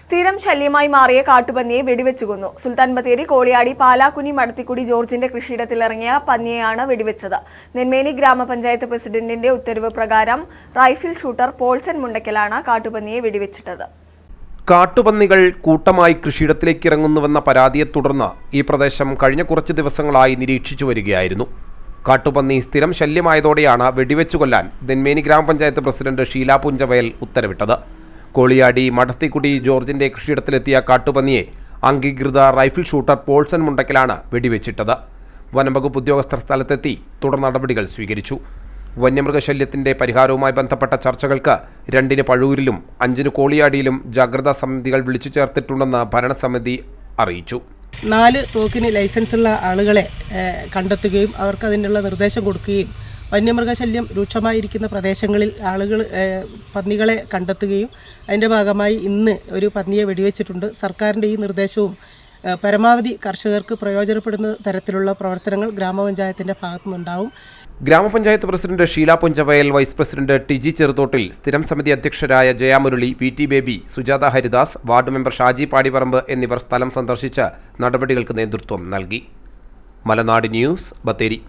സ്ഥിരം ശല്യമായി മാറിയ കാട്ടുപന്നിയെ വെടിവെച്ചു കൊന്നു സുൽത്താൻ ബത്തേരി കോളിയാടി പാലാക്കുനി മടത്തിക്കുടി ജോർജിന്റെ കൃഷിയിടത്തിലിറങ്ങിയ പന്നിയെയാണ് വെടിവെച്ചത്. നെന്മേനി ഗ്രാമപഞ്ചായത്ത് പ്രസിഡന്റിന്റെ ഉത്തരവ് പ്രകാരം റൈഫിൾ ഷൂട്ടർ പോൾസൻ മുണ്ടക്കലാണ് കാട്ടുപന്നിയെ വെടിവെച്ചിട്ടത്. കാട്ടുപന്നികൾ കൂട്ടമായി കൃഷിയിടത്തിലേക്ക് ഇറങ്ങുന്നുവെന്ന പരാതിയെ തുടർന്ന് ഈ പ്രദേശം കഴിഞ്ഞ കുറച്ച് ദിവസങ്ങളായി നിരീക്ഷിച്ചു വരികയായിരുന്നു. കാട്ടുപന്നി സ്ഥിരം ശല്യമായതോടെയാണ് വെടിവെച്ചു കൊല്ലാൻ നെന്മേനി ഗ്രാമപഞ്ചായത്ത് പ്രസിഡന്റ് ഷീല പുഞ്ചവയൽ ഉത്തരവിട്ടത്. കോളിയാടി മഠത്തിക്കുടി ജോർജിന്റെ കൃഷിയിടത്തിലെത്തിയ കാട്ടുപന്നിയെ അംഗീകൃത റൈഫിൾ ഷൂട്ടർ പോൾസൺ മുണ്ടക്കലാണ് വെടിവെച്ചിട്ടത്. വനംവകുപ്പ് ഉദ്യോഗസ്ഥർ സ്ഥലത്തെത്തി തുടർ നടപടികൾ സ്വീകരിച്ചു. വന്യമൃഗശല്യത്തിന്റെ പരിഹാരവുമായി ബന്ധപ്പെട്ട ചർച്ചകൾക്ക് രണ്ടിന് പഴൂരിലും അഞ്ചിന് കോളിയാടിയിലും ജാഗ്രതാ സമിതികൾ വിളിച്ചു ചേർത്തിട്ടുണ്ടെന്ന് ഭരണസമിതി അറിയിച്ചു. നാല് തോക്കിന് ലൈസൻസുള്ള ആളുകളെ കണ്ടെത്തുകയും അവർക്ക് അതിനുള്ള നിർദ്ദേശം കൊടുക്കുകയും വന്യമൃഗശല്യം രൂക്ഷമായിരിക്കുന്ന പ്രദേശങ്ങളിൽ ആളുകൾ പന്നികളെ കണ്ടെത്തുകയും അതിന്റെ ഭാഗമായി ഇന്ന് ഒരു പന്നിയെ വെടിവെച്ചിട്ടുണ്ട്. സർക്കാരിന്റെ ഈ നിർദ്ദേശവും പരമാവധി കർഷകർക്ക് പ്രയോജനപ്പെടുന്ന തരത്തിലുള്ള പ്രവർത്തനങ്ങൾ ഗ്രാമപഞ്ചായത്തിന്റെ ഭാഗത്തുനിന്നുണ്ടാവും. ഗ്രാമപഞ്ചായത്ത് president Sheela Punchavayal vice president T G Cheruthottil സ്ഥിരം സമിതി അധ്യക്ഷരായ Jayamurali V T Baby Sujatha Haridas ward member Shaji Padiparamb എന്നിവർ സ്ഥലം സന്ദർശിച്ച് നടപടികൾക്ക് നേതൃത്വം നൽകി. മലനാട് ന്യൂസ് ബത്തേരി.